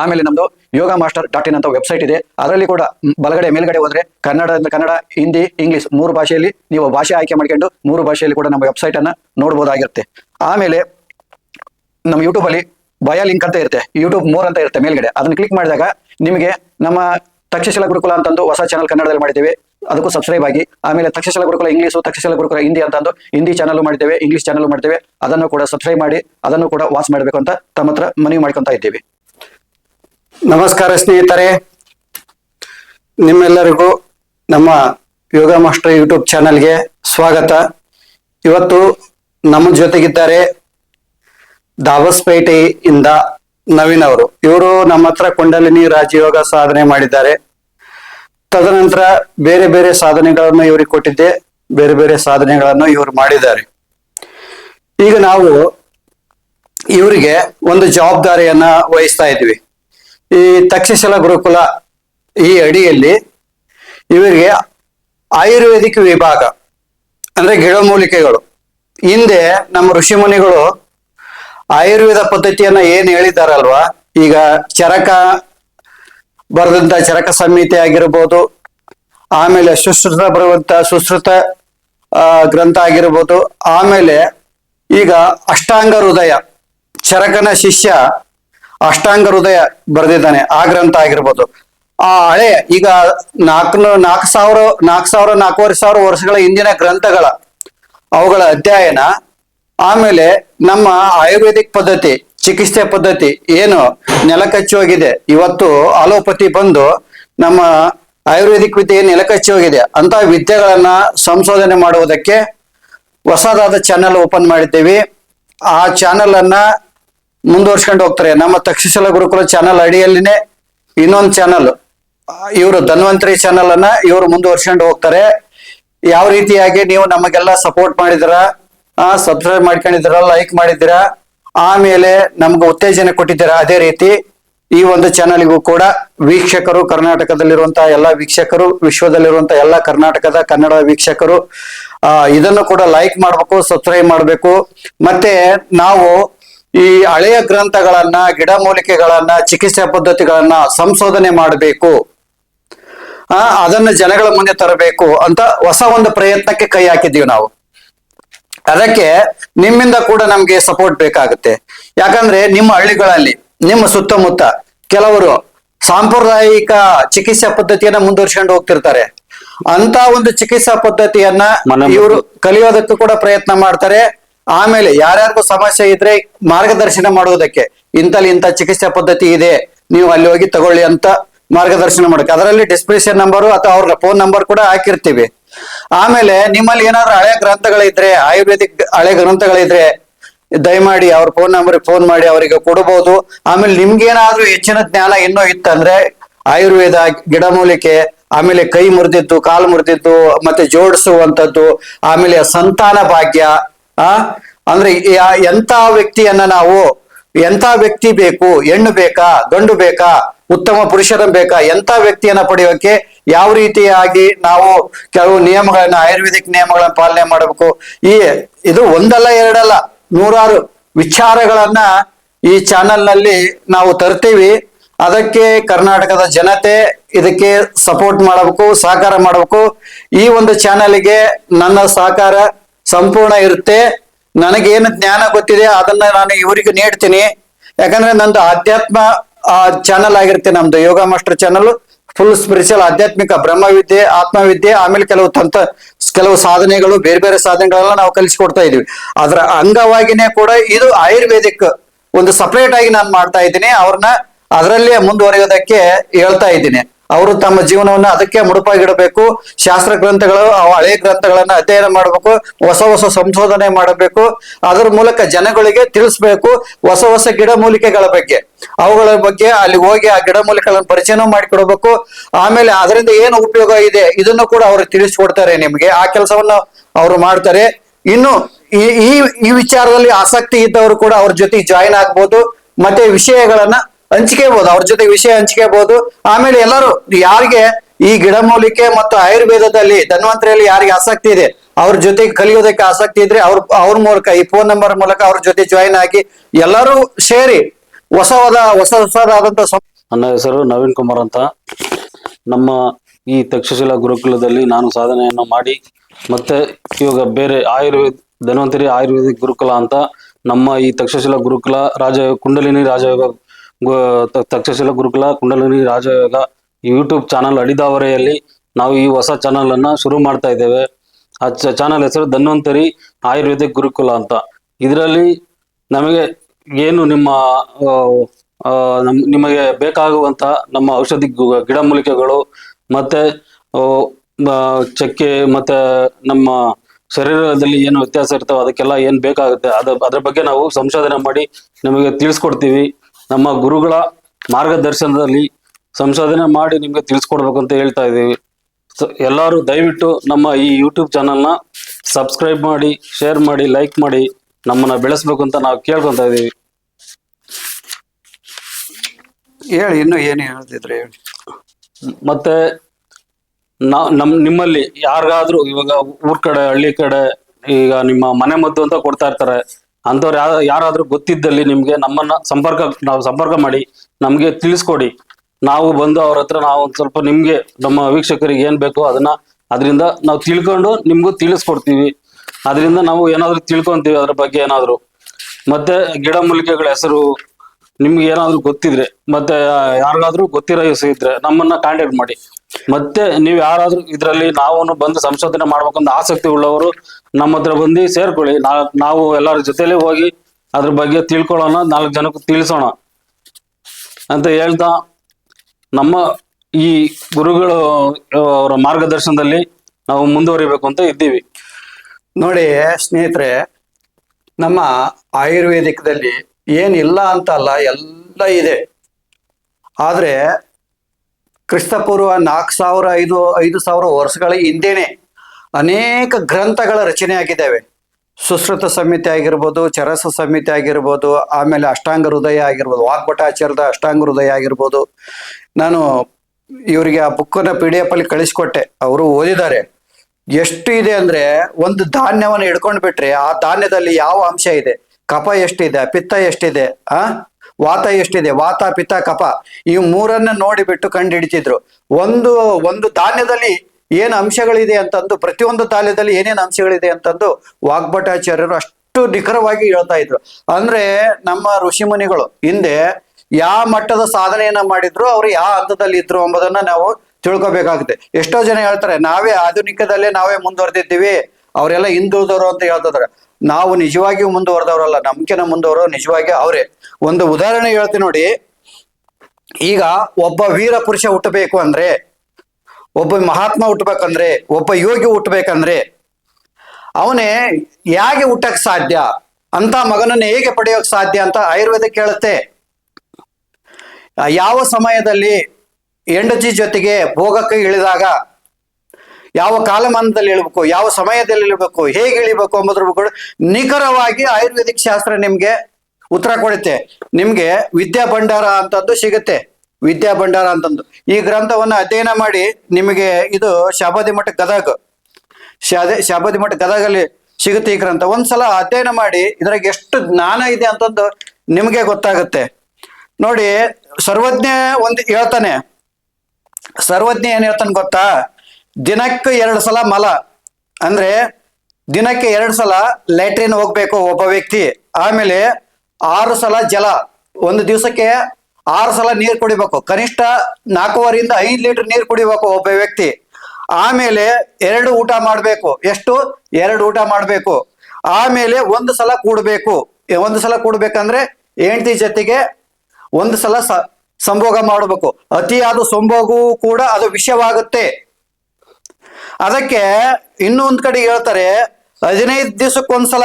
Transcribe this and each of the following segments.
ಆಮೇಲೆ ನಮ್ದು yoga master dot in ಅಂತ ವೆಬ್ಸೈಟ್ ಇದೆ. ಅದರಲ್ಲಿ ಕೂಡ ಬಲಗಡೆ ಮೇಲ್ಗಡೆ ಹೋದ್ರೆ ಕನ್ನಡ ಕನ್ನಡ, ಹಿಂದಿ, ಇಂಗ್ಲಿಷ್ ಮೂರು ಭಾಷೆಯಲ್ಲಿ ನೀವು ಭಾಷೆ ಆಯ್ಕೆ ಮಾಡ್ಕೊಂಡು ಮೂರು ಭಾಷೆಯಲ್ಲಿ ಕೂಡ ನಮ್ಮ ವೆಬ್ಸೈಟ್ ಅನ್ನ ನೋಡ್ಬೋದಾಗಿರುತ್ತೆ. ಆಮೇಲೆ ನಮ್ಮ ಯೂಟ್ಯೂಬ್ ಅಲ್ಲಿ ಬಯ ಲಿಂಕ್ ಅಂತ ಇರುತ್ತೆ. ಯೂಟ್ಯೂಬ್ ಮೋರ್ ಅಂತ ಇರುತ್ತೆ ಮೇಲ್ಗಡೆ. ಅದನ್ನ ಕ್ಲಿಕ್ ಮಾಡಿದಾಗ ನಿಮಗೆ ನಮ್ಮ ತಕ್ಷಶಿಲ ಗುರುಕುಲ ಅಂತಂದು ಹೊಸ ಚಾನಲ್ ಕನ್ನಡದಲ್ಲಿ ಮಾಡಿದ್ದೇವೆ. ಅದಕ್ಕೂ ಸಬ್ಸ್ಕ್ರೈಬ್ ಆಗಿ, ಆಮೇಲೆ ತಕ್ಷಶಿಲ ಗುರುಕುಲ ಇಂಗ್ಲೀಷು, ತಕ್ಷಶಿಲ ಗುರುಕುಲ ಹಿಂದಿ ಅಂತಂದು ಹಿಂದಿ ಚಾನಲ್ ಮಾಡಿದ್ದೇವೆ ಇಂಗ್ಲೀಷ್ ಚಾನಲ್ ಮಾಡಿದ್ದೇವೆ. ಅದನ್ನು ಕೂಡ ಸಬ್ಸ್ಕ್ರೈಬ್ ಮಾಡಿ, ಅದನ್ನು ಕೂಡ ವಾಚ್ ಮಾಡಬೇಕು ಅಂತ ತಮ್ಮ ಹತ್ರ ಮನವಿ ಮಾಡ್ಕೊತಾ ಇದ್ದೀವಿ. ನಮಸ್ಕಾರ ಸ್ನೇಹಿತರೆ. ನಿಮ್ಮೆಲ್ಲರಿಗೂ ನಮ್ಮ ಯೋಗ ಮಾಸ್ಟರ್ ಯೂಟ್ಯೂಬ್ ಚಾನಲ್ಗೆ ಸ್ವಾಗತ. ಇವತ್ತು ನಮ್ಮ ಜೊತೆಗಿದ್ದಾರೆ ದಾಬಸ್ಪೇಟೆಯಿಂದ ನವೀನ್ ಅವರು. ಇವರು ನಮ್ಮ ಹತ್ರ ಕುಂಡಲಿನಿ ರಾಜಯೋಗ ಸಾಧನೆ ಮಾಡಿದ್ದಾರೆ. ತದನಂತರ ಬೇರೆ ಬೇರೆ ಸಾಧನೆಗಳನ್ನು ಇವರಿಗೆ ಕೊಟ್ಟಿದ್ದೆ. ಬೇರೆ ಬೇರೆ ಸಾಧನೆಗಳನ್ನು ಇವರು ಮಾಡಿದ್ದಾರೆ. ಈಗ ನಾವು ಇವರಿಗೆ ಒಂದು ಜವಾಬ್ದಾರಿಯನ್ನ ವಹಿಸ್ತಾ ಇದ್ವಿ. ಈ ತಕ್ಷಶಿಲ ಗುರುಕುಲ ಈ ಅಡಿಯಲ್ಲಿ ಇವರಿಗೆ ಆಯುರ್ವೇದಿಕ್ ವಿಭಾಗ, ಅಂದ್ರೆ ಗಿಡಮೂಲಿಕೆಗಳು ಹಿಂದೆ ನಮ್ಮ ಋಷಿಮುನಿಗಳು ಆಯುರ್ವೇದ ಪದ್ಧತಿಯನ್ನ ಏನ್ ಹೇಳಿದಾರಲ್ವಾ? ಈಗ ಚರಕ ಬರೆದಂತ ಚರಕ ಸಂಹಿತೆ ಆಗಿರ್ಬೋದು, ಆಮೇಲೆ ಸುಶ್ರುತ ಬರುವಂತ ಸುಶ್ರುತ ಗ್ರಂಥ ಆಗಿರ್ಬೋದು, ಆಮೇಲೆ ಈಗ ಅಷ್ಟಾಂಗ ಹೃದಯ, ಚರಕನ ಶಿಷ್ಯ ಅಷ್ಟಾಂಗ ಹೃದಯ ಬರೆದಿದ್ದಾನೆ, ಆ ಗ್ರಂಥ ಆಗಿರ್ಬೋದು. ಆ ಹಳೆ, ಈಗ ನಾಲ್ಕು ನಾಲ್ಕು ಸಾವಿರ ನಾಲ್ಕು ಸಾವಿರ, ನಾಲ್ಕೂವರೆ ಸಾವಿರ ವರ್ಷಗಳ ಹಿಂದಿನ ಗ್ರಂಥಗಳ, ಅವುಗಳ ಅಧ್ಯಯನ, ಆಮೇಲೆ ನಮ್ಮ ಆಯುರ್ವೇದಿಕ್ ಪದ್ಧತಿ, ಚಿಕಿತ್ಸೆ ಪದ್ಧತಿ ಏನು ನೆಲಕಚ್ಚಿ ಹೋಗಿದೆ. ಇವತ್ತು ಅಲೋಪತಿ ಬಂದು ನಮ್ಮ ಆಯುರ್ವೇದಿಕ್ ವಿದ್ಯೆ ನೆಲಕಚ್ಚಿ ಹೋಗಿದೆ. ಅಂತ ವಿದ್ಯೆಗಳನ್ನ ಸಂಶೋಧನೆ ಮಾಡುವುದಕ್ಕೆ ಹೊಸದಾದ ಚಾನೆಲ್ ಓಪನ್ ಮಾಡಿದ್ದೀವಿ. ಆ ಚಾನೆಲ್ ಅನ್ನ ಮುಂದುವರ್ಸ್ಕೊಂಡು ಹೋಗ್ತಾರೆ. ನಮ್ಮ ತಕ್ಷಶಿಲ ಗುರುಕುಲ ಚಾನಲ್ ಅಡಿಯಲ್ಲಿನೇ ಇನ್ನೊಂದು ಚಾನಲ್ ಇವರು ಧನ್ವಂತರಿ ಚಾನಲ್ ಅನ್ನ ಇವರು ಮುಂದುವರ್ಸ್ಕೊಂಡು ಹೋಗ್ತಾರೆ. ಯಾವ ರೀತಿಯಾಗಿ ನೀವು ನಮಗೆಲ್ಲ ಸಪೋರ್ಟ್ ಮಾಡಿದಿರ ಸಬ್ಸ್ಕ್ರೈಬ್ ಮಾಡ್ಕೊಂಡಿದ್ದೀರಾ? ಲೈಕ್ ಮಾಡಿದ್ದೀರಾ? ಆಮೇಲೆ ನಮ್ಗೆ ಉತ್ತೇಜನ ಕೊಟ್ಟಿದ್ದೀರಾ? ಅದೇ ರೀತಿ ಈ ಒಂದು ಚಾನಲ್ಗೂ ಕೂಡ ವೀಕ್ಷಕರು ಕರ್ನಾಟಕದಲ್ಲಿರುವಂತಹ ಎಲ್ಲ ವೀಕ್ಷಕರು ವಿಶ್ವದಲ್ಲಿರುವಂತಹ ಎಲ್ಲ ಕರ್ನಾಟಕದ ಕನ್ನಡ ವೀಕ್ಷಕರು ಇದನ್ನು ಕೂಡ ಲೈಕ್ ಮಾಡ್ಬೇಕು ಸಬ್ಸ್ಕ್ರೈಬ್ ಮಾಡ್ಬೇಕು. ಮತ್ತೆ ನಾವು ಈ ಹಳೆಯ ಗ್ರಂಥಗಳನ್ನ ಗಿಡಮೂಲಿಕೆಗಳನ್ನ ಚಿಕಿತ್ಸಾ ಪದ್ಧತಿಗಳನ್ನ ಸಂಶೋಧನೆ ಮಾಡಬೇಕು. ಆ ಅದನ್ನ ಜನಗಳ ಮುಂದೆ ತರಬೇಕು ಅಂತ ಹೊಸ ಒಂದು ಪ್ರಯತ್ನಕ್ಕೆ ಕೈ ಹಾಕಿದ್ದೀವಿ ನಾವು. ಅದಕ್ಕೆ ನಿಮ್ಮಿಂದ ಕೂಡ ನಮ್ಗೆ ಸಪೋರ್ಟ್ ಬೇಕಾಗುತ್ತೆ. ಯಾಕಂದ್ರೆ ನಿಮ್ಮ ಹಳ್ಳಿಗಳಲ್ಲಿ ನಿಮ್ಮ ಸುತ್ತಮುತ್ತ ಕೆಲವರು ಸಾಂಪ್ರದಾಯಿಕ ಚಿಕಿತ್ಸಾ ಪದ್ಧತಿಯನ್ನ ಮುಂದುವರ್ಸ್ಕೊಂಡು ಹೋಗ್ತಿರ್ತಾರೆ. ಅಂತ ಒಂದು ಚಿಕಿತ್ಸಾ ಪದ್ಧತಿಯನ್ನ ಇವರು ಕಲಿಯೋದಕ್ಕೂ ಕೂಡ ಪ್ರಯತ್ನ ಮಾಡ್ತಾರೆ. ಆಮೇಲೆ ಯಾರ್ಯಾರಿಗೂ ಸಮಸ್ಯೆ ಇದ್ರೆ ಮಾರ್ಗದರ್ಶನ ಮಾಡುವುದಕ್ಕೆ ಇಂತಲ್ಲಿ ಇಂಥ ಚಿಕಿತ್ಸಾ ಪದ್ಧತಿ ಇದೆ, ನೀವು ಅಲ್ಲಿ ಹೋಗಿ ತಗೊಳ್ಳಿ ಅಂತ ಮಾರ್ಗದರ್ಶನ ಮಾಡಕ್ಕೆ ಅದರಲ್ಲಿ ಡೆಸ್ಪ್ರೆಷನ್ ನಂಬರು ಅಥವಾ ಅವ್ರ ಫೋನ್ ನಂಬರ್ ಕೂಡ ಹಾಕಿರ್ತೀವಿ. ಆಮೇಲೆ ನಿಮ್ಮಲ್ಲಿ ಏನಾದ್ರು ಹಳೆ ಗ್ರಂಥಗಳಿದ್ರೆ, ಆಯುರ್ವೇದಿಕ್ ಹಳೆ ಗ್ರಂಥಗಳಿದ್ರೆ, ದಯಮಾಡಿ ಅವ್ರ ಫೋನ್ ನಂಬರ್ ಫೋನ್ ಮಾಡಿ ಅವರಿಗೆ ಕೊಡಬಹುದು ಆಮೇಲೆ ನಿಮ್ಗೇನಾದ್ರೂ ಹೆಚ್ಚಿನ ಜ್ಞಾನ ಇನ್ನೂ ಇತ್ತಂದ್ರೆ ಆಯುರ್ವೇದ ಗಿಡಮೂಲಿಕೆ ಆಮೇಲೆ ಕೈ ಮುರಿದಿದ್ದು, ಕಾಲು ಮುರಿದಿದ್ದು, ಮತ್ತೆ ಜೋಡಿಸುವಂತದ್ದು ಆಮೇಲೆ ಸಂತಾನ ಭಾಗ್ಯ ಆ? ಅಂದ್ರೆ ಎಂತ ವ್ಯಕ್ತಿಯನ್ನ ನಾವು ಎಂತ ವ್ಯಕ್ತಿ ಬೇಕು, ಹೆಣ್ಣು ಬೇಕಾ, ಗಂಡು ಬೇಕಾ, ಉತ್ತಮ ಪುರುಷರ ಬೇಕಾ ಎಂತ ವ್ಯಕ್ತಿಯನ್ನ ಪಡೆಯೋಕೆ ಯಾವ ರೀತಿಯಾಗಿ ನಾವು ಕೆಲವು ನಿಯಮಗಳನ್ನ, ಆಯುರ್ವೇದಿಕ್ ನಿಯಮಗಳನ್ನ ಪಾಲನೆ ಮಾಡಬೇಕು? ಈ ಇದು ಒಂದಲ್ಲ, ಎರಡಲ್ಲ, ನೂರಾರು ವಿಚಾರಗಳನ್ನ ಈ ಚಾನೆಲ್ನಲ್ಲಿ ನಾವು ತರ್ತೀವಿ. ಅದಕ್ಕೆ ಕರ್ನಾಟಕದ ಜನತೆ ಇದಕ್ಕೆ ಸಪೋರ್ಟ್ ಮಾಡಬೇಕು, ಸಹಕಾರ ಮಾಡಬೇಕು. ಈ ಒಂದು ಚಾನೆಲ್ಗೆ ನನ್ನ ಸಹಕಾರ ಸಂಪೂರ್ಣ ಇರುತ್ತೆ. ನನಗೇನು ಜ್ಞಾನ ಗೊತ್ತಿದೆ, ಅದನ್ನ ನಾನು ಇವರಿಗೆ ನೀಡ್ತೀನಿ. ಯಾಕಂದ್ರೆ ನಂದು ಆಧ್ಯಾತ್ಮ ಚಾನಲ್ ಆಗಿರುತ್ತೆ ನಮ್ದು, yoga master channel full spiritual ಆಧ್ಯಾತ್ಮಿಕ ಬ್ರಹ್ಮವಿದ್ಯೆ, ಆತ್ಮವಿದ್ಯೆ, ಆಮೇಲೆ ಕೆಲವು ತಂತ್ರ, ಕೆಲವು ಸಾಧನೆಗಳು, ಬೇರೆ ಬೇರೆ ಸಾಧನೆಗಳನ್ನ ನಾವು ಕಲಿಸ್ಕೊಡ್ತಾ ಇದೀವಿ. ಅದರ ಅಂಗವಾಗಿನೇ ಕೂಡ ಇದು ಆಯುರ್ವೇದಿಕ್ ಒಂದು ಸಪರೇಟ್ ಆಗಿ ನಾನು ಮಾಡ್ತಾ ಇದ್ದೀನಿ. ಅವ್ರನ್ನ ಅದರಲ್ಲೇ ಮುಂದುವರಿಯೋದಕ್ಕೆ ಹೇಳ್ತಾ ಇದ್ದೀನಿ. ಅವರು ತಮ್ಮ ಜೀವನವನ್ನ ಅದಕ್ಕೆ ಮುಡುಪಾಗಿಡಬೇಕು. ಶಾಸ್ತ್ರ ಗ್ರಂಥಗಳು ಹಳೆ ಗ್ರಂಥಗಳನ್ನ ಅಧ್ಯಯನ ಮಾಡಬೇಕು, ಹೊಸ ಹೊಸ ಸಂಶೋಧನೆ ಮಾಡಬೇಕು. ಅದರ ಮೂಲಕ ಜನಗಳಿಗೆ ತಿಳಿಸ್ಬೇಕು ಹೊಸ ಹೊಸ ಗಿಡಮೂಲಿಕೆಗಳ ಬಗ್ಗೆ. ಅವುಗಳ ಬಗ್ಗೆ ಅಲ್ಲಿ ಹೋಗಿ ಆ ಗಿಡಮೂಲಿಕೆಗಳನ್ನು ಪರಿಚಯನೂ ಮಾಡಿಕೊಡ್ಬೇಕು. ಆಮೇಲೆ ಅದರಿಂದ ಏನು ಉಪಯೋಗ ಇದೆ, ಇದನ್ನು ಕೂಡ ಅವರು ತಿಳಿಸ್ಕೊಡ್ತಾರೆ ನಿಮ್ಗೆ. ಆ ಕೆಲಸವನ್ನು ಅವರು ಮಾಡ್ತಾರೆ. ಇನ್ನು ಈ ಈ ವಿಚಾರದಲ್ಲಿ ಆಸಕ್ತಿ ಇದ್ದವರು ಕೂಡ ಅವ್ರ ಜೊತೆ ಜಾಯಿನ್ ಆಗ್ಬೋದು. ಮತ್ತೆ ವಿಷಯಗಳನ್ನ ಹಂಚ್ಕೋಬಹುದು ಅವ್ರ ಜೊತೆ ವಿಷಯ ಹಂಚಿಕೆಬಹುದು ಆಮೇಲೆ ಎಲ್ಲರೂ ಯಾರಿಗೆ ಈ ಗಿಡಮೂಲಿಕೆ ಮತ್ತು ಆಯುರ್ವೇದದಲ್ಲಿ ಧನ್ವಂತರಿಯಲ್ಲಿ ಯಾರಿಗೆ ಆಸಕ್ತಿ ಇದೆ, ಅವ್ರ ಜೊತೆ ಕಲಿಯೋದಕ್ಕೆ ಆಸಕ್ತಿ ಇದ್ರೆ ಅವ್ರ ಅವ್ರ ಮೂಲಕ ಈ ಫೋನ್ ನಂಬರ್ ಮೂಲಕ ಅವ್ರ ಜೊತೆ ಜಾಯಿನ್ ಆಗಿ ಎಲ್ಲರೂ ಸೇರಿ ಹೊಸವಾದ ಹೊಸ ಹೊಸದಾದಂತ ನನ್ನ ಹೆಸರು ನವೀನ್ ಕುಮಾರ್ ಅಂತ. ನಮ್ಮ ಈ ತಕ್ಷಶಿಲಾ ಗುರುಕುಲದಲ್ಲಿ ನಾನು ಸಾಧನೆಯನ್ನು ಮಾಡಿ ಮತ್ತೆ ಇವಾಗ ಬೇರೆ ಆಯುರ್ವೇದ, ಧನ್ವಂತರಿ ಆಯುರ್ವೇದಿಕ್ ಗುರುಕುಲ ಅಂತ ನಮ್ಮ ಈ ತಕ್ಷಶಿಲಾ ಗುರುಕುಲ ರಾಜ, ಕುಂಡಲಿನಿ ರಾಜಯೋಗ ತಕ್ಷಶಿಲಾ ಗುರುಕುಲ, ಕುಂಡಲಿನಿ ರಾಜಯೋಗ ಯೂಟ್ಯೂಬ್ ಚಾನಲ್ ಅಡಿದಾವರೆಯಲ್ಲಿ ನಾವು ಈ ಹೊಸ ಚಾನಲ್ ಅನ್ನ ಶುರು ಮಾಡ್ತಾ ಇದ್ದೇವೆ. ಆ ಚಾನಲ್ ಹೆಸರು ಧನ್ವಂತರಿ ಆಯುರ್ವೇದಿಕ್ ಗುರುಕುಲ ಅಂತ. ಇದರಲ್ಲಿ ನಮಗೆ ಏನು ನಿಮ್ಮ ನಿಮಗೆ ಬೇಕಾಗುವಂತಹ ನಮ್ಮ ಔಷಧಿ ಗಿಡಮೂಲಿಕೆಗಳು ಮತ್ತೆ ಚಕ್ಕೆ ಮತ್ತೆ ನಮ್ಮ ಶರೀರದಲ್ಲಿ ಏನು ವ್ಯತ್ಯಾಸ ಇರ್ತಾವೆ ಅದಕ್ಕೆಲ್ಲ ಏನ್ ಬೇಕಾಗುತ್ತೆ ಅದ, ಅದ್ರ ಬಗ್ಗೆ ನಾವು ಸಂಶೋಧನೆ ಮಾಡಿ ನಿಮಗೆ ತಿಳಿಸ್ಕೊಡ್ತೀವಿ. ನಮ್ಮ ಗುರುಗಳ ಮಾರ್ಗದರ್ಶನದಲ್ಲಿ ಸಂಶೋಧನೆ ಮಾಡಿ ನಿಮ್ಗೆ ತಿಳಿಸ್ಕೊಡ್ಬೇಕು ಅಂತ ಹೇಳ್ತಾ ಇದ್ದೀವಿ. ಸೊ ಎಲ್ಲರೂ ದಯವಿಟ್ಟು ನಮ್ಮ ಈ ಯೂಟ್ಯೂಬ್ ಚಾನಲ್ನ ಸಬ್ಸ್ಕ್ರೈಬ್ ಮಾಡಿ ಶೇರ್ ಮಾಡಿ ಲೈಕ್ ಮಾಡಿ ನಮ್ಮನ್ನ ಬೆಳೆಸ್ಬೇಕು ಅಂತ ನಾವು ಕೇಳ್ಕೊಂತ ಇದೀವಿ ಹೇಳಿ ಇನ್ನು ಏನು ಹೇಳ್ತಿದ್ರೆ? ಹೇಳಿ ಮತ್ತೆ ನಾವು ನಮ್ ನಿಮ್ಮಲ್ಲಿ ಯಾರಿಗಾದ್ರೂ ಇವಾಗ ಊರ್ ಕಡೆ ಹಳ್ಳಿ ಕಡೆ ಈಗ ನಿಮ್ಮ ಮನೆ ಮದ್ದು ಅಂತ ಕೊಡ್ತಾ ಇರ್ತಾರೆ. ಅಂಥವ್ರು ಯಾರ ಯಾರಾದ್ರೂ ಗೊತ್ತಿದ್ದಲ್ಲಿ ನಿಮ್ಗೆ ನಮ್ಮನ್ನ ಸಂಪರ್ಕ, ನಾವು ಸಂಪರ್ಕ ಮಾಡಿ, ನಮ್ಗೆ ತಿಳಿಸ್ಕೊಡಿ. ನಾವು ಬಂದು ಅವ್ರ ಹತ್ರ ನಾವು ಒಂದ್ ಸ್ವಲ್ಪ ನಿಮ್ಗೆ, ನಮ್ಮ ವೀಕ್ಷಕರಿಗೆ ಏನ್ ಬೇಕೋ ಅದನ್ನ ಅದರಿಂದ ನಾವು ತಿಳ್ಕೊಂಡು ನಿಮ್ಗೂ ತಿಳಿಸ್ಕೊಡ್ತೀವಿ. ಅದರಿಂದ ನಾವು ಏನಾದ್ರೂ ತಿಳ್ಕೊಂತೀವಿ ಅದ್ರ ಬಗ್ಗೆ ಏನಾದ್ರು. ಮತ್ತೆ ಗಿಡಮೂಲಿಕೆಗಳ ಹೆಸರು ನಿಮ್ಗೆ ಏನಾದ್ರು ಗೊತ್ತಿದ್ರೆ, ಮತ್ತೆ ಯಾರಿಗಾದ್ರೂ ಗೊತ್ತಿರೋ ಹೆಸರು ಇದ್ರೆ ನಮ್ಮನ್ನ ಕಾಂಟ್ಯಾಕ್ಟ್ ಮಾಡಿ. ಮತ್ತೆ ನೀವು ಯಾರಾದ್ರೂ ಇದ್ರಲ್ಲಿ ನಾವು ಬಂದು ಸಂಶೋಧನೆ ಮಾಡ್ಬೇಕಂತ ಆಸಕ್ತಿ ಉಳ್ಳವರು ನಮ್ಮ ಹತ್ರ ಬಂದು ಸೇರ್ಕೊಳ್ಳಿ. ನಾವು ಎಲ್ಲರ ಜೊತೆಲಿ ಹೋಗಿ ಅದ್ರ ಬಗ್ಗೆ ತಿಳ್ಕೊಳ್ಳೋಣ, ನಾಲ್ಕು ಜನಕ್ಕೆ ತಿಳಿಸೋಣ ಅಂತ ಹೇಳ್ತಾ ನಮ್ಮ ಈ ಗುರುಗಳು ಅವರ ಮಾರ್ಗದರ್ಶನದಲ್ಲಿ ನಾವು ಮುಂದುವರಿಬೇಕು ಅಂತ ಇದ್ದೀವಿ. ನೋಡಿ, ಸ್ನೇಹಿತರೆ, ನಮ್ಮ ಆಯುರ್ವೇದಿಕದಲ್ಲಿ ಏನಿಲ್ಲ ಅಂತ ಅಲ್ಲ, ಎಲ್ಲ ಇದೆ. ಆದರೆ ಕ್ರಿಸ್ತಪೂರ್ವ ನಾಲ್ಕು ಸಾವಿರ ಐದು ಐದು ಸಾವಿರ ವರ್ಷಗಳ ಹಿಂದೆನೆ ಅನೇಕ ಗ್ರಂಥಗಳ ರಚನೆ ಆಗಿದ್ದಾವೆ ಸುಶ್ರುತ ಸಂಹಿತೆ ಆಗಿರ್ಬೋದು, ಚರಸ ಸಂಹಿತೆ ಆಗಿರ್ಬೋದು, ಆಮೇಲೆ ಅಷ್ಟಾಂಗ ಹೃದಯ ಆಗಿರ್ಬೋದು ವಾಗ್ಭಟಾಚಾರ್ಯದ ಅಷ್ಟಾಂಗ ಹೃದಯ ಆಗಿರ್ಬೋದು. ನಾನು ಇವರಿಗೆ ಆ ಬುಕ್ಕನ್ನ ಪಿ ಡಿ ಎಫ್ ಅಲ್ಲಿ ಕಳಿಸ್ಕೊಟ್ಟೆ. ಅವರು ಓದಿದ್ದಾರೆ. ಎಷ್ಟು ಇದೆ ಅಂದ್ರೆ ಒಂದು ಧಾನ್ಯವನ್ನು ಹಿಡ್ಕೊಂಡು ಬಿಟ್ರೆ ಆ ಧಾನ್ಯದಲ್ಲಿ ಯಾವ ಅಂಶ ಇದೆ? ಕಫ ಎಷ್ಟಿದೆ? ಪಿತ್ತ ಎಷ್ಟಿದೆ? ಆ? ವಾತ ಎಷ್ಟಿದೆ? ವಾತ, ಪಿತ್ತ ಕಪ ಈ ಮೂರನ್ನ ನೋಡಿಬಿಟ್ಟು ಕಂಡು ಹಿಡಿತಿದ್ರು ಒಂದು ಒಂದು ಧಾನ್ಯದಲ್ಲಿ ಏನು ಅಂಶಗಳಿದೆ ಅಂತಂದು, ಪ್ರತಿಯೊಂದು ಧಾನ್ಯದಲ್ಲಿ ಏನೇನು ಅಂಶಗಳಿದೆ ಅಂತಂದು ವಾಗ್ಭಟಾಚಾರ್ಯರು ಅಷ್ಟು ನಿಖರವಾಗಿ ಹೇಳ್ತಾ ಇದ್ರು. ಅಂದ್ರೆ ನಮ್ಮ ಋಷಿಮುನಿಗಳು ಹಿಂದೆ ಯಾವ ಮಟ್ಟದ ಸಾಧನೆಯನ್ನ ಮಾಡಿದ್ರು, ಅವ್ರು ಯಾವ ಹಂತದಲ್ಲಿ ಇದ್ರು ಎಂಬುದನ್ನ ನಾವು ತಿಳ್ಕೊಬೇಕಾಗುತ್ತೆ. ಎಷ್ಟೋ ಜನ ಹೇಳ್ತಾರೆ, ನಾವೇ ಆಧುನಿಕದಲ್ಲೇ ನಾವೇ ಮುಂದುವರೆದಿದ್ದೀವಿ, ಅವರೆಲ್ಲ ಹಿಂದುಳಿದವರು ಅಂತ ಹೇಳ್ತಿದಾರೆ ನಾವು ನಿಜವಾಗಿಯೂ ಮುಂದುವರೆದವರಲ್ಲ ನಮ್ಕಿನ ಮುಂದುವರೋ ನಿಜವಾಗಿ ಅವರೇ. ಒಂದು ಉದಾಹರಣೆ ಹೇಳ್ತೀನಿ ನೋಡಿ. ಈಗ ಒಬ್ಬ ವೀರ ಪುರುಷ ಹುಟ್ಟಬೇಕು ಅಂದ್ರೆ, ಒಬ್ಬ ಮಹಾತ್ಮ ಹುಟ್ಟಬೇಕಂದ್ರೆ, ಒಬ್ಬ ಯೋಗಿ ಹುಟ್ಟಬೇಕಂದ್ರೆ, ಅವನೇ ಹೇಗೆ ಹುಟ್ಟಕ್ ಸಾಧ್ಯ ಅಂತ ಮಗನನ್ನು ಹೇಗೆ ಪಡೆಯೋಕ್ ಸಾಧ್ಯ ಅಂತ ಆಯುರ್ವೇದ ಕೇಳುತ್ತೆ. ಯಾವ ಸಮಯದಲ್ಲಿ ಹೆಂಡತಿ ಜೊತೆಗೆ ಭೋಗಕ್ಕೆ ಇಳಿದಾಗ, ಯಾವ ಕಾಲಮಾನದಲ್ಲಿ ಇಳಬೇಕು, ಯಾವ ಸಮಯದಲ್ಲಿ ಇಳಬೇಕು, ಹೇಗೆ ಇಳಿಬೇಕು ಅಂಬುದ್ರ ಬಗ್ಗೆ ನಿಖರವಾಗಿ ಆಯುರ್ವೇದಿಕ್ ಶಾಸ್ತ್ರ ನಿಮ್ಗೆ ಉತ್ತರ ಕೊಡುತ್ತೆ. ನಿಮ್ಗೆ ವಿದ್ಯಾ ಭಂಡಾರ ಅಂತದ್ದು ಸಿಗುತ್ತೆ. ವಿದ್ಯಾ ಭಂಡಾರ ಅಂತಂದು. ಈ ಗ್ರಂಥವನ್ನ ಅಧ್ಯಯನ ಮಾಡಿ ನಿಮಗೆ ಇದು ಶಾಬಾದಿ ಮಠ ಗದಗ. ಶಾದೆ, ಶಾಬಾದಿ ಮಠ ಗದಗಲ್ಲಿ ಸಿಗುತ್ತೆ ಈ ಗ್ರಂಥ. ಒಂದ್ಸಲ ಅಧ್ಯಯನ ಮಾಡಿ ಇದ್ರಾಗ ಎಷ್ಟು ಜ್ಞಾನ ಇದೆ ಅಂತಂದು ನಿಮಗೆ ಗೊತ್ತಾಗುತ್ತೆ. ನೋಡಿ, ಸರ್ವಜ್ಞ ಒಂದು ಹೇಳ್ತಾನೆ. ಸರ್ವಜ್ಞ ಏನ್ ಹೇಳ್ತಾನೆ ಗೊತ್ತಾ? ದಿನಕ್ಕೆ ಎರಡು ಸಲ ಮಲ. ಅಂದ್ರೆ ದಿನಕ್ಕೆ ಎರಡು ಸಲ ಲ್ಯಾಟ್ರಿನ್ ಹೋಗ್ಬೇಕು ಒಬ್ಬ ವ್ಯಕ್ತಿ. ಆಮೇಲೆ ಆರು ಸಲ ಜಲ, ಒಂದು ದಿವಸಕ್ಕೆ ಆರು ಸಲ ನೀರು ಕುಡಿಬೇಕು. ಕನಿಷ್ಠ ನಾಲ್ಕೂವರೆಯಿಂದ ಐದು ಲೀಟರ್ ನೀರು ಕುಡಿಬೇಕು ಒಬ್ಬ ವ್ಯಕ್ತಿ. ಆಮೇಲೆ ಎರಡು ಊಟ ಮಾಡಬೇಕು. ಎಷ್ಟು? ಎರಡು ಊಟ ಮಾಡಬೇಕು. ಆಮೇಲೆ ಒಂದು ಸಲ ಕೂಡಬೇಕು. ಒಂದು ಸಲ ಕೂಡಬೇಕಂದ್ರೆ ಹೆಂಡತಿ ಜೊತೆಗೆ ಒಂದು ಸಲ ಸಂಭೋಗ ಮಾಡಬೇಕು. ಅತಿಯಾದ ಸಂಭೋಗವೂ ಕೂಡ ಅದು ವಿಷಯವಾಗುತ್ತೆ. ಅದಕ್ಕೆ ಇನ್ನೊಂದು ಕಡೆ ಹೇಳ್ತಾರೆ, ಹದಿನೈದು ದಿವಸಕ್ಕೊಂದ್ಸಲ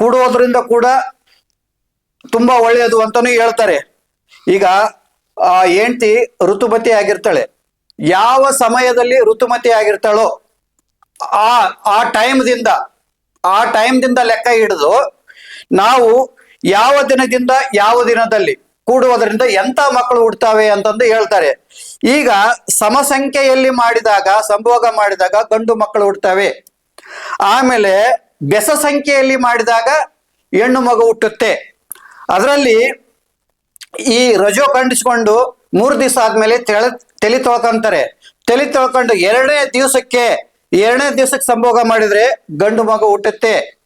ಕೂಡೋದ್ರಿಂದ ಕೂಡ ತುಂಬಾ ಒಳ್ಳೆಯದು ಅಂತಾನು ಹೇಳ್ತಾರೆ. ಈಗ, ಆ ಹೆಂಡತಿ ಋತುಮತಿ ಆಗಿರ್ತಾಳೆ. ಯಾವ ಸಮಯದಲ್ಲಿ ಋತುಮತಿ ಆಗಿರ್ತಾಳೋ, ಆ ಆ ಟೈಮ್ದಿಂದ ಆ ಟೈಮ್ದಿಂದ ಲೆಕ್ಕ ಹಿಡಿದು, ನಾವು ಯಾವ ದಿನದಿಂದ ಯಾವ ದಿನದಲ್ಲಿ, ಕೂಡುವುದರಿಂದ ಎಂತ ಮಕ್ಕಳು ಹುಡ್ತಾವೆ ಅಂತಂದು ಹೇಳ್ತಾರೆ. ಈಗ ಸಮಸಂಖ್ಯೆಯಲ್ಲಿ ಮಾಡಿದಾಗ, ಸಂಭೋಗ ಮಾಡಿದಾಗ ಗಂಡು ಮಕ್ಕಳು ಹುಡ್ತವೆ. ಆಮೇಲೆ ಬೆಸ ಸಂಖ್ಯೆಯಲ್ಲಿ ಮಾಡಿದಾಗ ಹೆಣ್ಣು ಮಗು ಹುಟ್ಟುತ್ತೆ. ಅದರಲ್ಲಿ ಈ ರಜೋ ಖಂಡಿಸ್ಕೊಂಡು ಮೂರು ದಿವಸ ಆದ್ಮೇಲೆ ತೆಳ ತಲೆ ತೊಳ್ಕೊಂತಾರೆ. ತಲೆ ತೊಳ್ಕೊಂಡು ಎರಡನೇ ದಿವಸಕ್ಕೆ ಎರಡನೇ ದಿವಸಕ್ಕೆ ಸಂಭೋಗ ಮಾಡಿದ್ರೆ ಗಂಡು ಮಗು ಹುಟ್ಟುತ್ತೆ.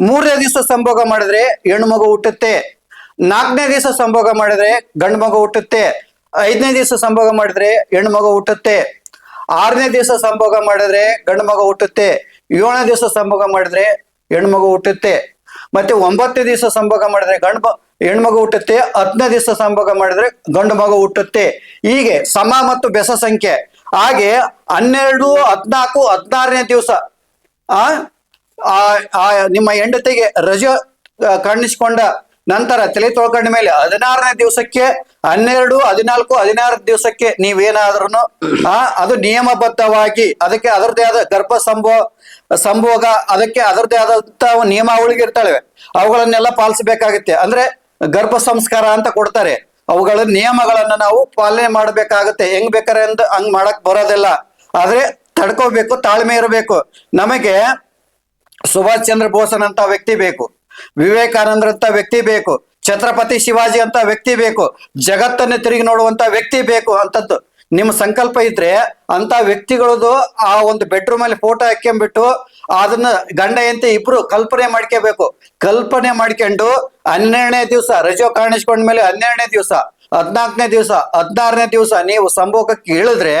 ಮೂರನೇ ದಿವಸ ಸಂಭೋಗ ಮಾಡಿದ್ರೆ ಹೆಣ್ಣು ಮಗು ಹುಟ್ಟುತ್ತೆ. ನಾಲ್ಕನೇ ದಿವಸ ಸಂಭೋಗ ಮಾಡಿದ್ರೆ ಗಂಡು ಮಗು ಹುಟ್ಟುತ್ತೆ. ಐದನೇ ದಿವಸ ಸಂಭೋಗ ಮಾಡಿದ್ರೆ ಹೆಣ್ಣು ಮಗು ಹುಟ್ಟುತ್ತೆ. ಆರನೇ ದಿವಸ ಸಂಭೋಗ ಮಾಡಿದ್ರೆ ಗಂಡು ಮಗು ಹುಟ್ಟುತ್ತೆ. ಏಳನೇ ದಿವಸ ಸಂಭೋಗ ಮಾಡಿದ್ರೆ ಹೆಣ್ಣು ಮಗು ಹುಟ್ಟುತ್ತೆ. ಮತ್ತೆ ಒಂಬತ್ತು ದಿವಸ ಸಂಭೋಗ ಮಾಡಿದ್ರೆ ಗಂಡು ಹೆಣ್ಮಗು ಹುಟ್ಟುತ್ತೆ ಹತ್ತನೇ ದಿವಸ ಸಂಭೋಗ ಮಾಡಿದ್ರೆ ಗಂಡು ಮಗು ಹುಟ್ಟುತ್ತೆ. ಹೀಗೆ ಸಮ ಮತ್ತು ಬೆಸ ಸಂಖ್ಯೆ. ಹಾಗೆ ಹನ್ನೆರಡು, ಹದ್ನಾಲ್ಕು, ಹದಿನಾರನೇ ದಿವಸ, ಆ ನಿಮ್ಮ ಹೆಂಡತಿಗೆ ರಜೆ ಕಾಣಿಸ್ಕೊಂಡ ನಂತರ ತಲೆ ತೊಳ್ಕೊಂಡ ಮೇಲೆ ಹದಿನಾರನೇ ದಿವಸಕ್ಕೆ ಹನ್ನೆರಡು, ಹದಿನಾಲ್ಕು, ಹದಿನಾರು ದಿವಸಕ್ಕೆ ನೀವೇನಾದ್ರೂ ಆ, ಅದು ನಿಯಮಬದ್ಧವಾಗಿ, ಅದಕ್ಕೆ ಅದರದೇ ಆದ ಗರ್ಭ ಸಂಭೋ, ಸಂಭೋಗ, ಅದಕ್ಕೆ ಅದರದೇ ಆದಂತ ನಿಯಮಾವಳಿಗಿರ್ತಾಳೆ ಅವುಗಳನ್ನೆಲ್ಲ ಪಾಲಿಸಬೇಕಾಗುತ್ತೆ. ಅಂದ್ರೆ ಗರ್ಭ ಸಂಸ್ಕಾರ ಅಂತ ಕೊಡ್ತಾರೆ. ಅವುಗಳ ನಿಯಮಗಳನ್ನ ನಾವು ಪಾಲನೆ ಮಾಡಬೇಕಾಗುತ್ತೆ. ಹೆಂಗ್ ಬೇಕಾರೆ ಅಂತ ಹಂಗ್ ಮಾಡಕ್ ಬರೋದಿಲ್ಲ. ಆದ್ರೆ ತಡ್ಕೋಬೇಕು, ತಾಳ್ಮೆ ಇರಬೇಕು. ನಮಗೆ ಸುಭಾಷ್ ಚಂದ್ರ ಬೋಸನ್ ಅಂತ ವ್ಯಕ್ತಿ ಬೇಕು. ವಿವೇಕಾನಂದ್ರ ಅಂತ ವ್ಯಕ್ತಿ ಬೇಕು, ಛತ್ರಪತಿ ಶಿವಾಜಿ ಅಂತ ವ್ಯಕ್ತಿ ಬೇಕು, ಜಗತ್ತನ್ನು ತಿರುಗಿ ನೋಡುವಂತ ವ್ಯಕ್ತಿ ಬೇಕು ಅಂತದ್ದು. ನಿಮ್ಮ ಸಂಕಲ್ಪ ಇದ್ರೆ ಅಂತ ವ್ಯಕ್ತಿಗಳದು ಆ ಒಂದು ಬೆಡ್ರೂಮ್ ಅಲ್ಲಿ ಫೋಟೋ ಹಾಕೊಂಡ್ಬಿಟ್ಟು ಅದನ್ನ ಗಂಡ ಎಂತ ಇಬ್ರು ಕಲ್ಪನೆ ಮಾಡ್ಕೋಬೇಕು ಕಲ್ಪನೆ ಮಾಡ್ಕೊಂಡು ಹನ್ನೆರಡನೇ ದಿವಸ, ರಜೋ ಕಾಣಿಸ್ಕೊಂಡ್ಮೇಲೆ ಹನ್ನೆರಡನೇ ದಿವಸ, ಹದ್ನಾಲ್ಕನೇ ದಿವಸ, ಹದಿನಾರನೇ ದಿವಸ ನೀವು ಸಂಭೋಗಕ್ಕೆ ಇಳಿದ್ರೆ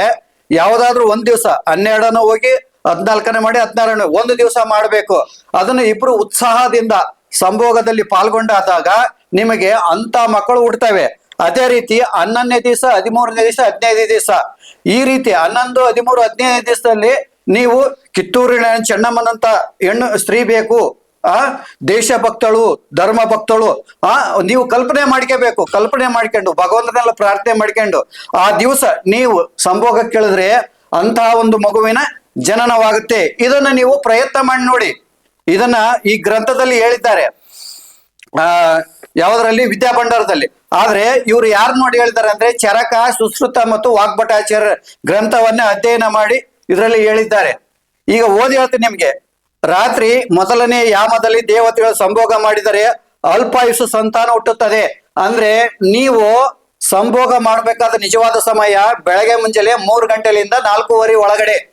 ಯಾವ್ದಾದ್ರು ಒಂದ್ ದಿವಸ ಹನ್ನೆರಡನ ಹೋಗಿ ಹದ್ನಾಲ್ಕನೇ ಮಾಡಿ ಹದಿನಾರನೇ ಒಂದು ದಿವಸ ಮಾಡಬೇಕು. ಅದನ್ನ ಇಬ್ರು ಉತ್ಸಾಹದಿಂದ ಸಂಭೋಗದಲ್ಲಿ ಪಾಲ್ಗೊಂಡಾದಾಗ ನಿಮಗೆ ಅಂತ ಮಕ್ಕಳು ಹುಡ್ತವೆ ಅದೇ ರೀತಿ ಹನ್ನೊಂದನೇ ದಿವಸ, ಹದಿಮೂರನೇ ದಿವಸ ಹದಿನೈದು ದಿವಸ. ಈ ರೀತಿ ಹನ್ನೊಂದು, ಹದಿಮೂರು, ಹದಿನೈದನೇ ದಿವಸದಲ್ಲಿ ನೀವು ಕಿತ್ತೂರಿನ ಚೆನ್ನಮ್ಮನಂತ ಹೆಣ್ಣು ಸ್ತ್ರೀ ಬೇಕು. ಆ ದೇಶ ಭಕ್ತಳು ಧರ್ಮ ಭಕ್ತಳು ಆ, ನೀವು ಕಲ್ಪನೆ ಮಾಡ್ಕೋಬೇಕು. ಕಲ್ಪನೆ ಮಾಡ್ಕೊಂಡು, ಭಗವಂತನೆಲ್ಲ ಪ್ರಾರ್ಥನೆ ಮಾಡ್ಕೊಂಡು, ಆ ದಿವಸ ನೀವು ಸಂಭೋಗ ಕೇಳಿದ್ರೆ ಅಂತಹ ಒಂದು ಮಗುವಿನ ಜನನವಾಗುತ್ತೆ. ಇದನ್ನ ನೀವು ಪ್ರಯತ್ನ ಮಾಡಿ ನೋಡಿ. ಇದನ್ನ ಈ ಗ್ರಂಥದಲ್ಲಿ ಹೇಳಿದ್ದಾರೆ. ಆ, ಯಾವುದರಲ್ಲಿ? ವಿದ್ಯಾಭಂಡಾರದಲ್ಲಿ ಆದ್ರೆ ಇವ್ರು ಯಾರು ನೋಡಿ ಹೇಳಿದ್ದಾರೆ ಅಂದ್ರೆ ಚರಕ, ಸುಶ್ರುತ ಮತ್ತು ವಾಗ್ಭಟಾಚಾರ್ಯ ಗ್ರಂಥವನ್ನ ಅಧ್ಯಯನ ಮಾಡಿ ಇದರಲ್ಲಿ ಹೇಳಿದ್ದಾರೆ. ಈಗ ಓದಿ ಹೇಳ್ತೀನಿ ನಿಮ್ಗೆ. ರಾತ್ರಿ ಮೊದಲನೇ ಯಾಮದಲ್ಲಿ ದೇವತೆಗಳು ಸಂಭೋಗ ಮಾಡಿದರೆ ಅಲ್ಪಾಯುಷು ಸಂತಾನ ಹುಟ್ಟುತ್ತದೆ. ಅಂದ್ರೆ ನೀವು ಸಂಭೋಗ ಮಾಡಬೇಕಾದ ನಿಜವಾದ ಸಮಯ ಬೆಳಗ್ಗೆ ಮುಂಜಾನೆ ಮೂರು ಗಂಟೆಲಿಂದ ನಾಲ್ಕೂವರೆ ಒಳಗಡೆ.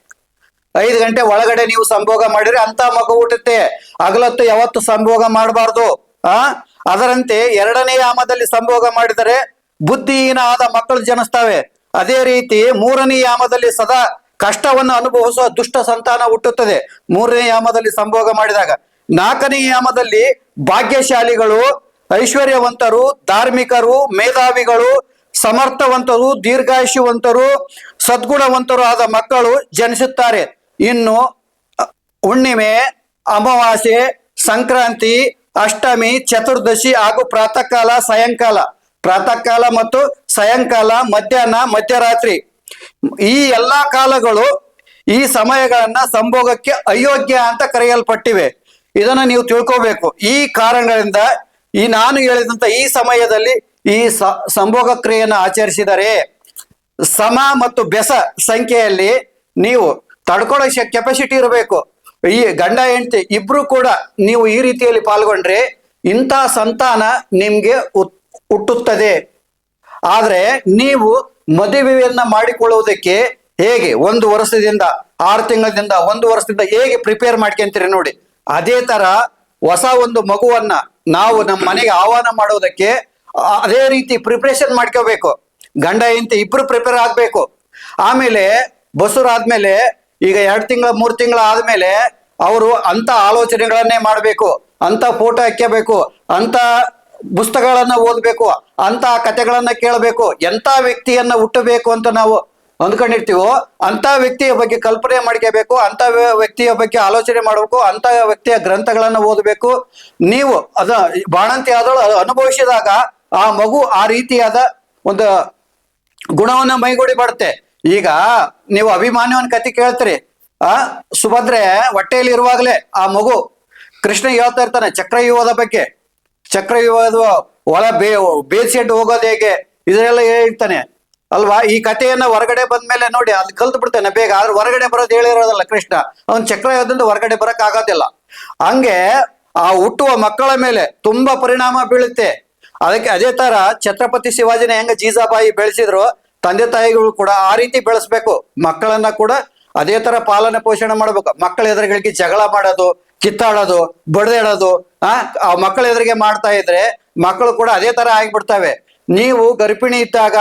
ಐದು ಗಂಟೆ ಒಳಗಡೆ ನೀವು ಸಂಭೋಗ ಮಾಡಿದ್ರೆ ಅಂತ ಮಗು ಹುಟ್ಟುತ್ತೆ. ಹಗಲತ್ತು ಯಾವತ್ತು ಸಂಭೋಗ ಮಾಡಬಾರ್ದು. ಆ? ಅದರಂತೆ ಎರಡನೇ ಯಾಮದಲ್ಲಿ ಸಂಭೋಗ ಮಾಡಿದರೆ ಬುದ್ಧಿಹೀನ ಆದ ಮಕ್ಕಳು ಜನಿಸ್ತಾವೆ. ಅದೇ ರೀತಿ ಮೂರನೇ ಯಾಮದಲ್ಲಿ ಸದಾ ಕಷ್ಟವನ್ನು ಅನುಭವಿಸುವ ದುಷ್ಟ ಸಂತಾನ ಹುಟ್ಟುತ್ತದೆ. ಮೂರನೇ ಯಾಮದಲ್ಲಿ ಸಂಭೋಗ ಮಾಡಿದಾಗ. ನಾಲ್ಕನೇ ಯಾಮದಲ್ಲಿ ಭಾಗ್ಯಶಾಲಿಗಳು, ಐಶ್ವರ್ಯವಂತರು, ಧಾರ್ಮಿಕರು, ಮೇಧಾವಿಗಳು, ಸಮರ್ಥವಂತರು, ದೀರ್ಘಾಯುಷ್ಯವಂತರು, ಸದ್ಗುಣವಂತರು ಆದ ಮಕ್ಕಳು ಜನಿಸುತ್ತಾರೆ. ಇನ್ನು ಹುಣ್ಣಿಮೆ, ಅಮಾವಾಸ್ಯೆ, ಸಂಕ್ರಾಂತಿ, ಅಷ್ಟಮಿ, ಚತುರ್ದಶಿ ಹಾಗೂ ಪ್ರಾತಃ ಕಾಲ ಸಾಯಂಕಾಲ. ಪ್ರಾತಃ ಕಾಲ ಮತ್ತು ಸಾಯಂಕಾಲ, ಮಧ್ಯಾಹ್ನ, ಮಧ್ಯರಾತ್ರಿ. ಈ ಎಲ್ಲಾ ಕಾಲಗಳು ಈ ಸಮಯಗಳನ್ನ ಸಂಭೋಗಕ್ಕೆ ಅಯೋಗ್ಯ ಅಂತ ಕರೆಯಲ್ಪಟ್ಟಿವೆ. ಇದನ್ನ ನೀವು ತಿಳ್ಕೋಬೇಕು. ಈ ಕಾರಣಗಳಿಂದ ಈ ನಾನು ಹೇಳಿದಂತ ಈ ಸಮಯದಲ್ಲಿ ಈ ಸಂಭೋಗ ಕ್ರಿಯೆಯನ್ನು ಆಚರಿಸಿದರೆ ಸಮ ಮತ್ತು ಬೆಸ ಸಂಖ್ಯೆಯಲ್ಲಿ ನೀವು ತಡ್ಕೊಳ್ಳೋ ಕೆಪಾಸಿಟಿ ಇರಬೇಕು. ಈ ಗಂಡ, ಹೆಂಡತಿ ಇಬ್ರು ಕೂಡ ನೀವು ಈ ರೀತಿಯಲ್ಲಿ ಪಾಲ್ಗೊಂಡ್ರೆ ಇಂಥ ಸಂತಾನ ನಿಮ್ಗೆ ಹುಟ್ಟುತ್ತದೆ. ಆದ್ರೆ ನೀವು ಮದುವೆಯನ್ನ ಮಾಡಿಕೊಳ್ಳುವುದಕ್ಕೆ ಹೇಗೆ? ಒಂದು ವರ್ಷದಿಂದ, ಆರು ತಿಂಗಳದಿಂದ ಒಂದು ವರ್ಷದಿಂದ ಹೇಗೆ ಪ್ರಿಪೇರ್ ಮಾಡ್ಕೊಂತೀರಿ ನೋಡಿ. ಅದೇ ತರ ಹೊಸ ಒಂದು ಮಗುವನ್ನ ನಾವು ನಮ್ಮ ಮನೆಗೆ ಆಹ್ವಾನ ಮಾಡೋದಕ್ಕೆ ಅದೇ ರೀತಿ ಪ್ರಿಪ್ರೇಷನ್ ಮಾಡ್ಕೋಬೇಕು. ಗಂಡ, ಹೆಂಡತಿ ಇಬ್ರು ಪ್ರಿಪೇರ್ ಆಗ್ಬೇಕು. ಆಮೇಲೆ ಬಸುರಾದ್ಮೇಲೆ ಈಗ ಎರಡು ತಿಂಗಳ, ಮೂರು ತಿಂಗಳ ಆದ್ಮೇಲೆ ಅವರು ಅಂತ ಆಲೋಚನೆಗಳನ್ನೇ ಮಾಡಬೇಕು ಅಂತ ಫೋಟೋ ಹಾಕ್ಯಬೇಕು ಅಂತ ಪುಸ್ತಕಗಳನ್ನ ಓದಬೇಕು ಅಂತ ಕಥೆಗಳನ್ನ ಕೇಳಬೇಕು ಎಂತ ವ್ಯಕ್ತಿಯನ್ನ ಹುಟ್ಟಬೇಕು ಅಂತ ನಾವು ಅಂದ್ಕೊಂಡಿರ್ತೀವೋ ಅಂತ ವ್ಯಕ್ತಿಯ ಬಗ್ಗೆ ಕಲ್ಪನೆ ಮಾಡ್ಕೋಬೇಕು ಅಂತ ವ್ಯ- ವ್ಯಕ್ತಿಯ ಬಗ್ಗೆ ಆಲೋಚನೆ ಮಾಡಬೇಕು ಅಂತ ವ್ಯಕ್ತಿಯ ಗ್ರಂಥಗಳನ್ನ ಓದಬೇಕು. ನೀವು ಅದ ಬಾಣಂತಿ ಆದಳು ಅನುಭವಿಸಿದಾಗ ಆ ಮಗು ಆ ರೀತಿಯಾದ ಒಂದು ಗುಣವನ್ನ ಮೈಗೂಡಿ ಬರುತ್ತೆ. ಈಗ ನೀವು ಅಭಿಮಾನ್ಯವನ್ ಕತೆ ಕೇಳ್ತೀರಿ. ಆ, ಸುಭದ್ರೆ ಹೊಟ್ಟೆಯಲ್ಲಿ ಇರುವಾಗಲೇ ಆ ಮಗು ಕೃಷ್ಣ ಹೇಳ್ತಾ ಇರ್ತಾನೆ, ಚಕ್ರವ್ಯೂಹದ ಬಗ್ಗೆ. ಚಕ್ರವ್ಯೂಹದ ಒಳ ಬೇ ಬೇಸಿಟ್ಟು ಹೋಗೋದು ಹೇಗೆ? ಇದನ್ನೆಲ್ಲ ಹೇಳ್ತಾನೆ. ಅಲ್ವಾ? ಈ ಕಥೆಯನ್ನ ಹೊರಗಡೆ ಬಂದ್ಮೇಲೆ ನೋಡಿ, ಅದು ಕಲ್ತು ಬಿಡ್ತಾನೆ ಬೇಗ. ಆದ್ರೆ ಹೊರಗಡೆ ಬರೋದು ಹೇಳಿರೋದಲ್ಲ ಕೃಷ್ಣ. ಅವನ್ ಚಕ್ರವ್ಯೂಹದಿಂದ ಹೊರಗಡೆ ಬರಕ್ ಆಗೋದಿಲ್ಲ. ಹಂಗೆ ಆ ಹುಟ್ಟುವ ಮಕ್ಕಳ ಮೇಲೆ ತುಂಬಾ ಪರಿಣಾಮ ಬೀಳುತ್ತೆ. ಅದಕ್ಕೆ ಅದೇ ತರ ಛತ್ರಪತಿ ಶಿವಾಜಿನ ಹೆಂಗ ಜೀಜಾಬಾಯಿ ಬೆಳೆಸಿದ್ರು ತಂದೆ ತಾಯಿಗಳು ಕೂಡ ಆ ರೀತಿ ಬೆಳೆಸ್ಬೇಕು. ಮಕ್ಕಳನ್ನ ಕೂಡ ಅದೇ ತರ ಪಾಲನೆ ಪೋಷಣೆ ಮಾಡ್ಬೇಕು. ಮಕ್ಕಳ ಎದುರುಗಳಿಗೆ ಜಗಳ ಮಾಡೋದು, ಕಿತ್ತಾಡೋದು, ಬಡದೇಳೋದು, ಆ ಮಕ್ಕಳ ಎದುರಿಗೆ ಮಾಡ್ತಾ ಇದ್ರೆ ಮಕ್ಕಳು ಕೂಡ ಅದೇ ತರ ಆಗಿಬಿಡ್ತವೆ. ನೀವು ಗರ್ಭಿಣಿ ಇದ್ದಾಗ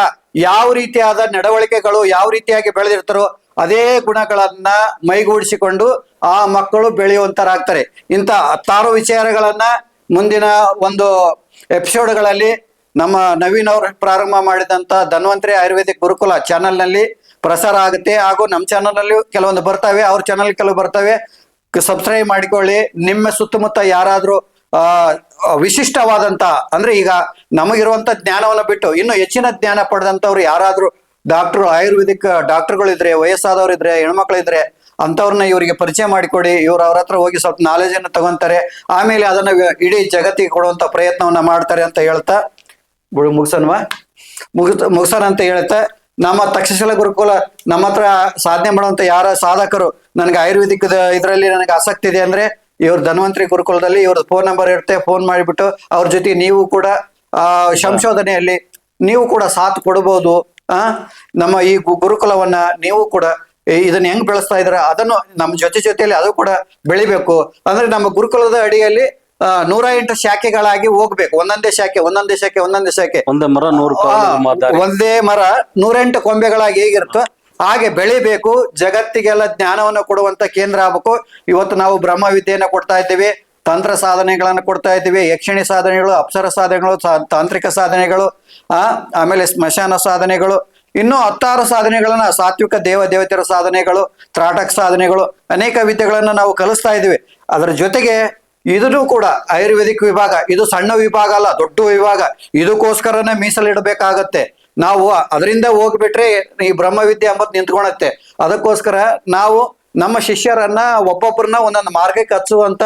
ಯಾವ ರೀತಿಯಾದ ನಡವಳಿಕೆಗಳು ಯಾವ ರೀತಿಯಾಗಿ ಬೆಳೆದಿರ್ತಾರೋ ಅದೇ ಗುಣಗಳನ್ನ ಮೈಗೂಡಿಸಿಕೊಂಡು ಆ ಮಕ್ಕಳು ಬೆಳೆಯುವಂತರಾಗ್ತಾರೆ. ಇಂಥ ಹತ್ತಾರು ವಿಚಾರಗಳನ್ನ ಮುಂದಿನ ಒಂದು ಎಪಿಸೋಡ್ಗಳಲ್ಲಿ ನಮ್ಮ ನವೀನ್ ಅವರು ಪ್ರಾರಂಭ ಮಾಡಿದಂತ ಧನ್ವಂತರಿ ಆಯುರ್ವೇದಿಕ್ ಗುರುಕುಲ ಚಾನೆಲ್ನಲ್ಲಿ ಪ್ರಸಾರ ಆಗುತ್ತೆ. ಹಾಗೂ ನಮ್ಮ ಚಾನೆಲ್ನಲ್ಲಿ ಕೆಲವೊಂದು ಬರ್ತವೆ. ಅವ್ರ ಚಾನೆಲ್ ಕೆಲವು ಬರ್ತವೆ. ಸಬ್ಸ್ಕ್ರೈಬ್ ಮಾಡಿಕೊಳ್ಳಿ. ನಿಮ್ಮ ಸುತ್ತಮುತ್ತ ಯಾರಾದ್ರೂ, ಆ, ವಿಶಿಷ್ಟವಾದಂತ, ಅಂದ್ರೆ ಈಗ ನಮಗಿರುವಂತ ಜ್ಞಾನವನ್ನ ಬಿಟ್ಟು ಇನ್ನು ಹೆಚ್ಚಿನ ಜ್ಞಾನ ಪಡೆದಂತವ್ರು ಯಾರಾದ್ರೂ ಡಾಕ್ಟರ್, ಆಯುರ್ವೇದಿಕ್ ಡಾಕ್ಟರ್ಗಳು ಇದ್ರೆ ವಯಸ್ಸಾದವ್ರು ಇದ್ರೆ ಹೆಣ್ಮಕ್ಳು ಇದ್ರೆ ಅಂತವ್ರನ್ನ ಇವರಿಗೆ ಪರಿಚಯ ಮಾಡಿಕೊಡಿ. ಇವ್ರು ಅವ್ರ ಹತ್ರ ಹೋಗಿ ಸ್ವಲ್ಪ ನಾಲೆಜ್ ಅನ್ನು ತಗೊಂತಾರೆ. ಆಮೇಲೆ ಅದನ್ನ ಇಡೀ ಜಗತ್ತಿಗೆ ಕೊಡುವಂತ ಪ್ರಯತ್ನವನ್ನ ಮಾಡ್ತಾರೆ ಅಂತ ಹೇಳ್ತಾ ಬಿಡು ಮುಗಿಸನ್ವಾ ಮುಗಿಸ್ ಮುಗಿಸೋಣ ಅಂತ ಹೇಳುತ್ತೆ, ನಮ್ಮ ತಕ್ಷಶಿಲ ಗುರುಕುಲ ನಮ್ಮ ಹತ್ರ ಸಾಧನೆ ಮಾಡುವಂತ ಯಾರ ಸಾಧಕರು ನನಗೆ ಆಯುರ್ವೇದಿಕ್ ಇದರಲ್ಲಿ ನನಗೆ ಆಸಕ್ತಿ ಇದೆ ಅಂದ್ರೆ ಇವ್ರ ಧನ್ವಂತರಿ ಗುರುಕುಲದಲ್ಲಿ ಇವ್ರ ಫೋನ್ ನಂಬರ್ ಇರುತ್ತೆ ಫೋನ್ ಮಾಡಿಬಿಟ್ಟು ಅವ್ರ ಜೊತೆ ನೀವು ಕೂಡ, ಆ, ಸಂಶೋಧನೆಯಲ್ಲಿ ನೀವು ಕೂಡ ಸಾಥ್ ಕೊಡಬಹುದು ಆ, ನಮ್ಮ ಈ ಗುರುಕುಲವನ್ನ ನೀವು ಕೂಡ ಇದನ್ನ ಹೆಂಗ್ ಬೆಳೆಸ್ತಾ ಇದ್ರ ಅದನ್ನು ನಮ್ಮ ಜೊತೆ ಜೊತೆಯಲ್ಲಿ ಅದು ಕೂಡ ಬೆಳಿಬೇಕು. ಅಂದ್ರೆ ನಮ್ಮ ಗುರುಕುಲದ ಅಡಿಯಲ್ಲಿ ನೂರ ಎಂಟು ಶಾಖೆಗಳಾಗಿ ಹೋಗ್ಬೇಕು. ಒಂದೊಂದೇ ಶಾಖೆ ಒಂದೊಂದೇ ಶಾಖೆ ಒಂದೊಂದೇ ಶಾಖೆ. ಒಂದೇ ಮರ ನೂರು ಒಂದೇ ಮರ ನೂರೆಂಟು ಕೊಂಬೆಗಳಾಗಿ ಹೇಗಿರುತ್ತೋ ಹಾಗೆ ಬೆಳಿಬೇಕು. ಜಗತ್ತಿಗೆಲ್ಲ ಜ್ಞಾನವನ್ನು ಕೊಡುವಂತ ಕೇಂದ್ರ ಆಗ್ಬೇಕು. ಇವತ್ತು ನಾವು ಬ್ರಹ್ಮ ವಿದ್ಯೆಯನ್ನು ಕೊಡ್ತಾ ಇದ್ದೀವಿ ತಂತ್ರ ಸಾಧನೆಗಳನ್ನು ಕೊಡ್ತಾ ಇದ್ದೀವಿ ಯಕ್ಷಿಣಿ ಸಾಧನೆಗಳು ಅಪ್ಸರ ಸಾಧನೆಗಳು ತಾಂತ್ರಿಕ ಸಾಧನೆಗಳು ಆ ಆಮೇಲೆ ಸ್ಮಶಾನ ಸಾಧನೆಗಳು ಇನ್ನೂ ಹತ್ತಾರು ಸಾಧನೆಗಳನ್ನ ಸಾತ್ವಿಕ ದೇವ ದೇವತೆಯರ ಸಾಧನೆಗಳು ತ್ರಾಟಕ ಸಾಧನೆಗಳು ಅನೇಕ ವಿದ್ಯೆಗಳನ್ನ ನಾವು ಕಲಿಸ್ತಾ ಇದ್ದೀವಿ. ಅದರ ಜೊತೆಗೆ ಇದನ್ನು ಕೂಡ ಆಯುರ್ವೇದಿಕ್ ವಿಭಾಗ, ಇದು ಸಣ್ಣ ವಿಭಾಗ ಅಲ್ಲ, ದೊಡ್ಡ ವಿಭಾಗ. ಇದಕ್ಕೋಸ್ಕರನೇ ಮೀಸಲಿಡಬೇಕಾಗತ್ತೆ ನಾವು ಅದರಿಂದ ಹೋಗ್ಬಿಟ್ರೆ ಈ ಬ್ರಹ್ಮವಿದ್ಯೆ ಎಂಬುದು ನಿಂತ್ಕೊಳತ್ತೆ. ಅದಕ್ಕೋಸ್ಕರ ನಾವು ನಮ್ಮ ಶಿಷ್ಯರನ್ನ ಒಬ್ಬೊಬ್ಬರನ್ನ ಒಂದೊಂದು ಮಾರ್ಗಕ್ಕೆ ಹಚ್ಚುವಂತ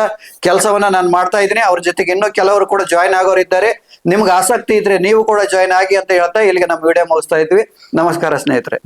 ಕೆಲಸವನ್ನ ನಾನು ಮಾಡ್ತಾ ಇದ್ದೀನಿ. ಅವ್ರ ಜೊತೆಗೆ ಇನ್ನೂ ಕೆಲವರು ಕೂಡ ಜಾಯ್ನ್ ಆಗೋರು ಇದ್ದಾರೆ ನಿಮ್ಗೆ ಆಸಕ್ತಿ ಇದ್ರೆ ನೀವು ಕೂಡ ಜಾಯ್ನ್ ಆಗಿ ಅಂತ ಹೇಳ್ತಾ ಇಲ್ಲಿಗೆ ನಮ್ಮ ವಿಡಿಯೋ ಮುಗಿಸ್ತಾ ಇದ್ವಿ. ನಮಸ್ಕಾರ ಸ್ನೇಹಿತರೆ.